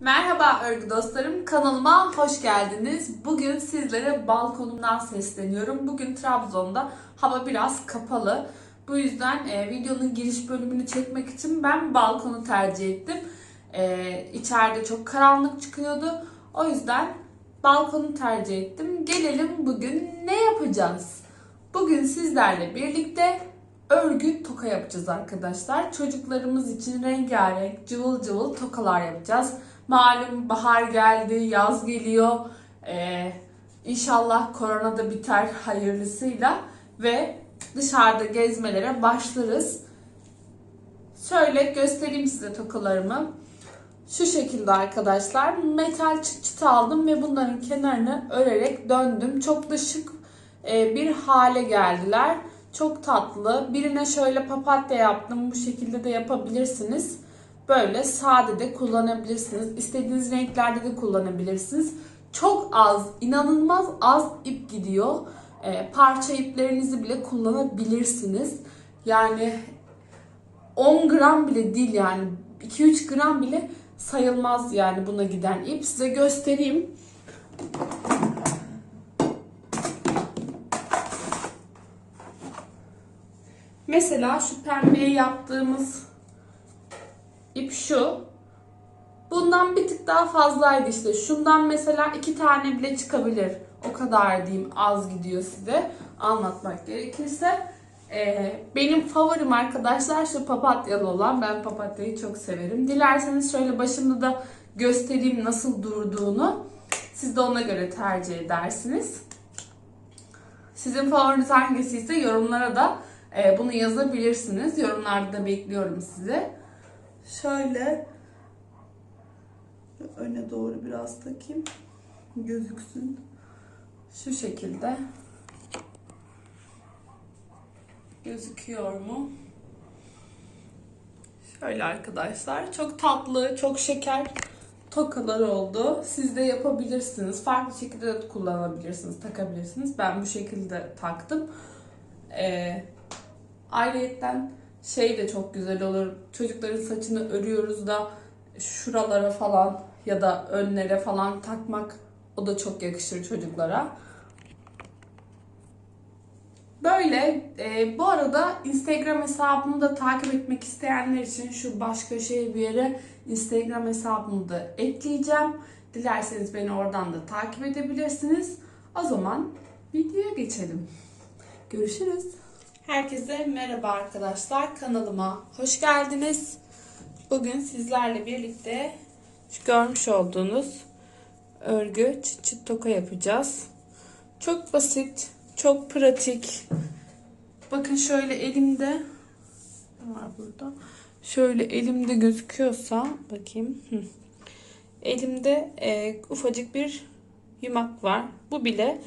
Merhaba örgü dostlarım, kanalıma hoş geldiniz. Bugün sizlere balkonumdan sesleniyorum. Bugün Trabzon'da hava biraz kapalı. Bu yüzden e, videonun giriş bölümünü çekmek için ben balkonu tercih ettim. E, içeride çok karanlık çıkıyordu. O yüzden balkonu tercih ettim. Gelelim bugün ne yapacağız? Bugün sizlerle birlikte örgü toka yapacağız arkadaşlar. Çocuklarımız için rengarenk, cıvıl cıvıl tokalar yapacağız. Malum bahar geldi, yaz geliyor. Ee, inşallah korona da biter hayırlısıyla ve dışarıda gezmelere başlarız. Şöyle göstereyim size tokalarımı. Şu şekilde arkadaşlar metal çıt çıt aldım ve bunların kenarını örerek döndüm. Çok da şık e, bir hale geldiler. Çok tatlı. Birine şöyle papatya yaptım. Bu şekilde de yapabilirsiniz. Böyle sade de kullanabilirsiniz. İstediğiniz renklerde de kullanabilirsiniz. Çok az, inanılmaz az ip gidiyor. E, parça iplerinizi bile kullanabilirsiniz. Yani 10 gram bile değil yani 2-3 gram bile sayılmaz yani buna giden ip. Size göstereyim. Mesela şu pembeye yaptığımız ip şu. Bundan bir tık daha fazlaydı işte. Şundan mesela iki tane bile çıkabilir. O kadar diyeyim az gidiyor size. Anlatmak gerekirse. Ee, benim favorim arkadaşlar şu papatyalı olan. Ben papatyayı çok severim. Dilerseniz şöyle başında da göstereyim nasıl durduğunu. Siz de ona göre tercih edersiniz. Sizin favoriniz hangisi ise yorumlara da e, bunu yazabilirsiniz. Yorumlarda da bekliyorum sizi. Şöyle öne doğru biraz takayım. Gözüksün. Şu şekilde. Gözüküyor mu? Şöyle arkadaşlar. Çok tatlı, çok şeker tokalar oldu. Siz de yapabilirsiniz. Farklı şekilde de kullanabilirsiniz, takabilirsiniz. Ben bu şekilde taktım. Ee, ayrıyetten şey de çok güzel olur. Çocukların saçını örüyoruz da şuralara falan ya da önlere falan takmak o da çok yakışır çocuklara. Böyle e, bu arada Instagram hesabımı da takip etmek isteyenler için şu baş köşeye bir yere Instagram hesabımı da ekleyeceğim. Dilerseniz beni oradan da takip edebilirsiniz. O zaman videoya geçelim. Görüşürüz. Herkese merhaba arkadaşlar. Kanalıma hoş geldiniz. Bugün sizlerle birlikte görmüş olduğunuz örgü çıt çıt toka yapacağız. Çok basit, çok pratik. Bakın şöyle elimde var burada? Şöyle elimde gözüküyorsa bakayım. Elimde e, ufacık bir yumak var. Bu bile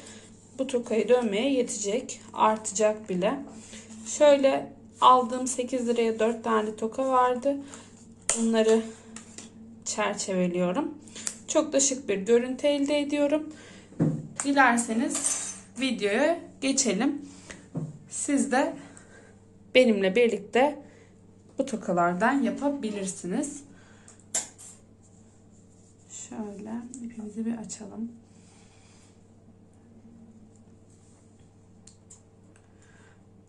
bu tokayı dövmeye yetecek. Artacak bile. Şöyle aldığım 8 liraya 4 tane toka vardı. Bunları çerçeveliyorum. Çok da şık bir görüntü elde ediyorum. Dilerseniz videoya geçelim. Siz de benimle birlikte bu tokalardan yapabilirsiniz. Şöyle ipimizi bir açalım.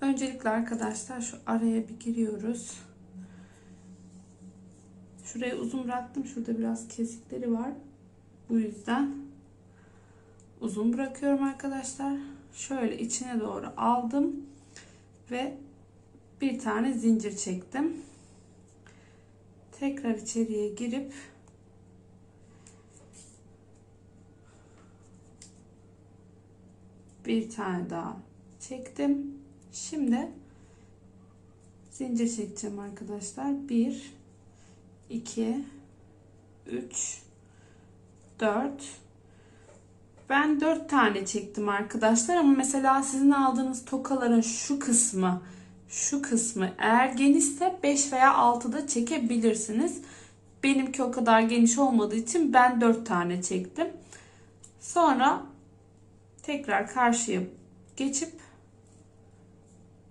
Öncelikle arkadaşlar şu araya bir giriyoruz. Şuraya uzun bıraktım. Şurada biraz kesikleri var. Bu yüzden uzun bırakıyorum arkadaşlar. Şöyle içine doğru aldım ve bir tane zincir çektim. Tekrar içeriye girip bir tane daha çektim. Şimdi zincir çekeceğim arkadaşlar. 1 2 3 4 ben 4 tane çektim arkadaşlar ama mesela sizin aldığınız tokaların şu kısmı şu kısmı eğer genişse 5 veya 6 da çekebilirsiniz. Benimki o kadar geniş olmadığı için ben 4 tane çektim. Sonra tekrar karşıya geçip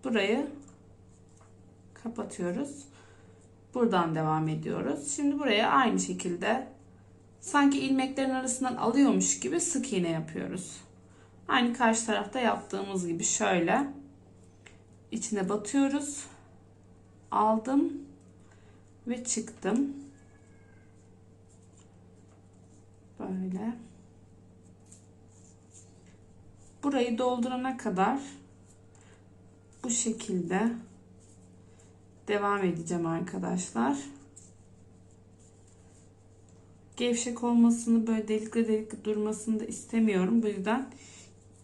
burayı kapatıyoruz. Buradan devam ediyoruz. Şimdi buraya aynı şekilde sanki ilmeklerin arasından alıyormuş gibi sık iğne yapıyoruz. Aynı karşı tarafta yaptığımız gibi şöyle içine batıyoruz. Aldım ve çıktım. Böyle. Burayı doldurana kadar bu şekilde devam edeceğim arkadaşlar. Gevşek olmasını böyle delikli delikli durmasını da istemiyorum. Bu yüzden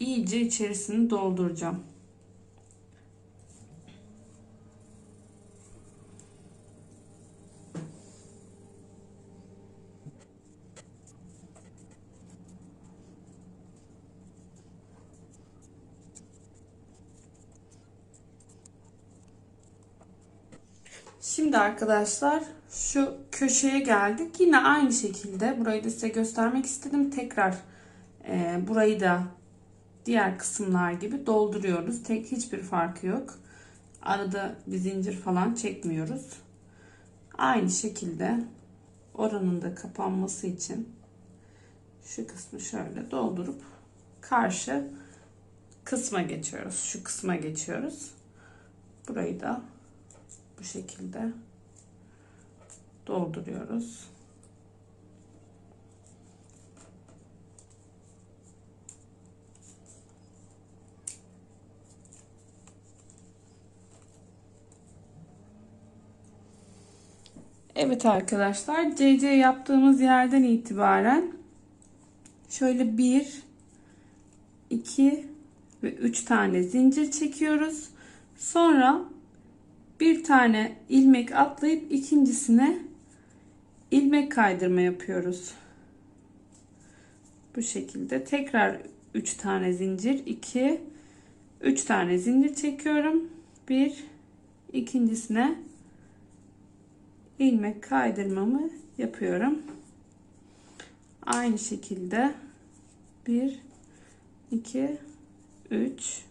iyice içerisini dolduracağım. Şimdi arkadaşlar şu köşeye geldik. Yine aynı şekilde burayı da size göstermek istedim. Tekrar e, burayı da diğer kısımlar gibi dolduruyoruz. Tek hiçbir farkı yok. Arada bir zincir falan çekmiyoruz. Aynı şekilde oranın da kapanması için şu kısmı şöyle doldurup karşı kısma geçiyoruz. Şu kısma geçiyoruz. Burayı da bu şekilde dolduruyoruz. Evet arkadaşlar CC yaptığımız yerden itibaren şöyle 1 2 ve 3 tane zincir çekiyoruz. Sonra bir tane ilmek atlayıp ikincisine ilmek kaydırma yapıyoruz. Bu şekilde tekrar 3 tane zincir 2 3 tane zincir çekiyorum. Bir ikincisine ilmek kaydırmamı yapıyorum. Aynı şekilde 1 2 3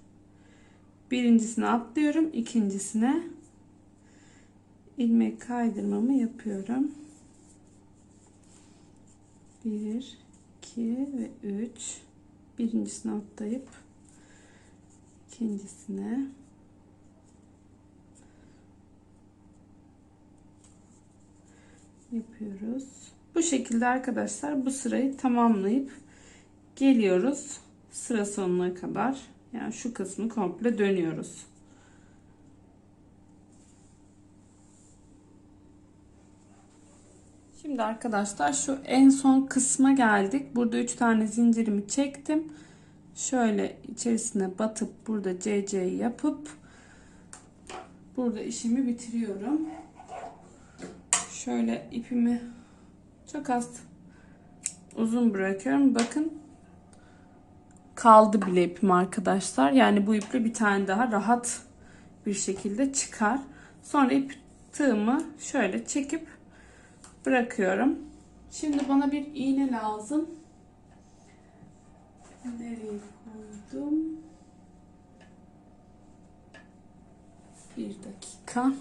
birincisine atlıyorum ikincisine ilmek kaydırmamı yapıyorum. 1 2 ve 3 birincisine atlayıp ikincisine yapıyoruz. Bu şekilde arkadaşlar bu sırayı tamamlayıp geliyoruz sıra sonuna kadar. Yani şu kısmı komple dönüyoruz. Şimdi arkadaşlar şu en son kısma geldik. Burada 3 tane zincirimi çektim. Şöyle içerisine batıp burada CC yapıp burada işimi bitiriyorum. Şöyle ipimi çok az uzun bırakıyorum. Bakın kaldı bile ipim arkadaşlar. Yani bu iple bir tane daha rahat bir şekilde çıkar. Sonra ip tığımı şöyle çekip bırakıyorum. Şimdi bana bir iğne lazım. Nereye koydum? Bir dakika.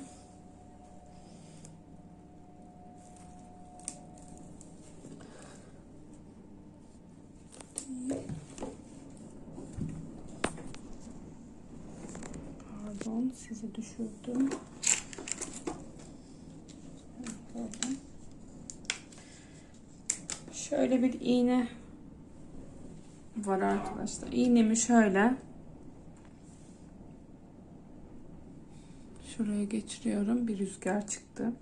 Pardon sizi düşürdüm. Pardon. Şöyle bir iğne var arkadaşlar. İğnemi şöyle şuraya geçiriyorum. Bir rüzgar çıktı.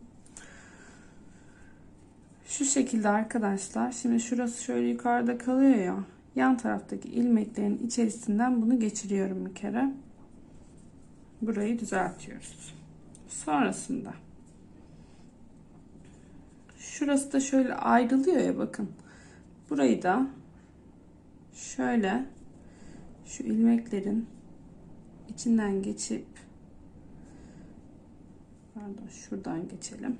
Şu şekilde arkadaşlar. Şimdi şurası şöyle yukarıda kalıyor ya. Yan taraftaki ilmeklerin içerisinden bunu geçiriyorum bir kere. Burayı düzeltiyoruz. Sonrasında şurası da şöyle ayrılıyor ya bakın. Burayı da şöyle şu ilmeklerin içinden geçip pardon şuradan geçelim.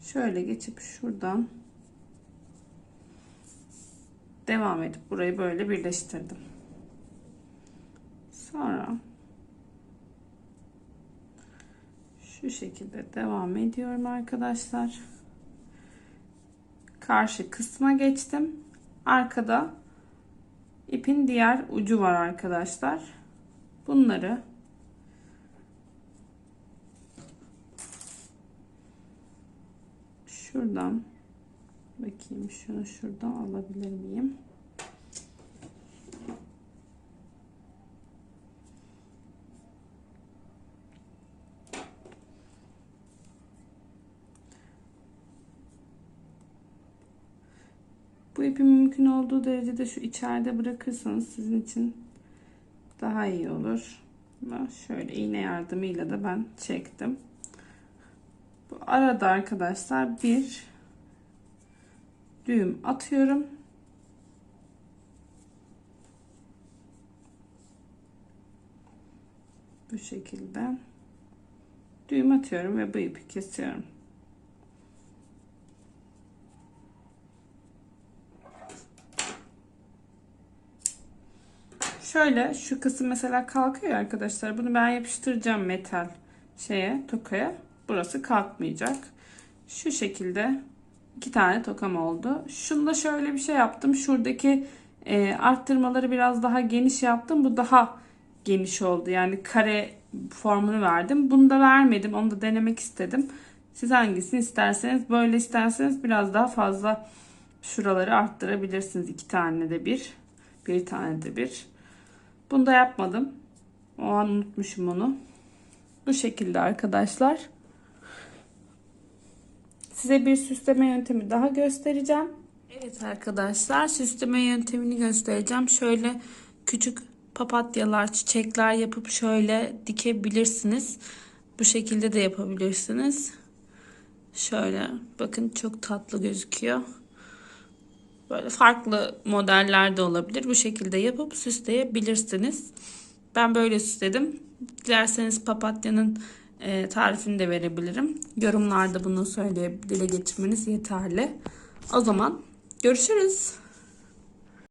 Şöyle geçip şuradan devam edip burayı böyle birleştirdim. Sonra şu şekilde devam ediyorum arkadaşlar karşı kısma geçtim. Arkada ipin diğer ucu var arkadaşlar. Bunları şuradan bakayım şunu şuradan alabilir miyim? Bu ipi mümkün olduğu derecede şu içeride bırakırsanız sizin için daha iyi olur. Şöyle iğne yardımıyla da ben çektim. Bu arada arkadaşlar bir düğüm atıyorum. Bu şekilde düğüm atıyorum ve bu ipi kesiyorum. Şöyle şu kısım mesela kalkıyor arkadaşlar. Bunu ben yapıştıracağım metal şeye tokaya. Burası kalkmayacak. Şu şekilde iki tane tokam oldu. Şunda şöyle bir şey yaptım. Şuradaki e, arttırmaları biraz daha geniş yaptım. Bu daha geniş oldu. Yani kare formunu verdim. Bunu da vermedim. Onu da denemek istedim. Siz hangisini isterseniz böyle isterseniz biraz daha fazla şuraları arttırabilirsiniz. iki tane de bir. Bir tane de bir. Bunu da yapmadım. O an unutmuşum onu. Bu şekilde arkadaşlar. Size bir süsleme yöntemi daha göstereceğim. Evet arkadaşlar süsleme yöntemini göstereceğim. Şöyle küçük papatyalar, çiçekler yapıp şöyle dikebilirsiniz. Bu şekilde de yapabilirsiniz. Şöyle bakın çok tatlı gözüküyor. Böyle farklı modeller de olabilir. Bu şekilde yapıp süsleyebilirsiniz. Ben böyle süsledim. Dilerseniz papatyanın e, tarifini de verebilirim. Yorumlarda bunu söyleyip dile getirmeniz yeterli. O zaman görüşürüz.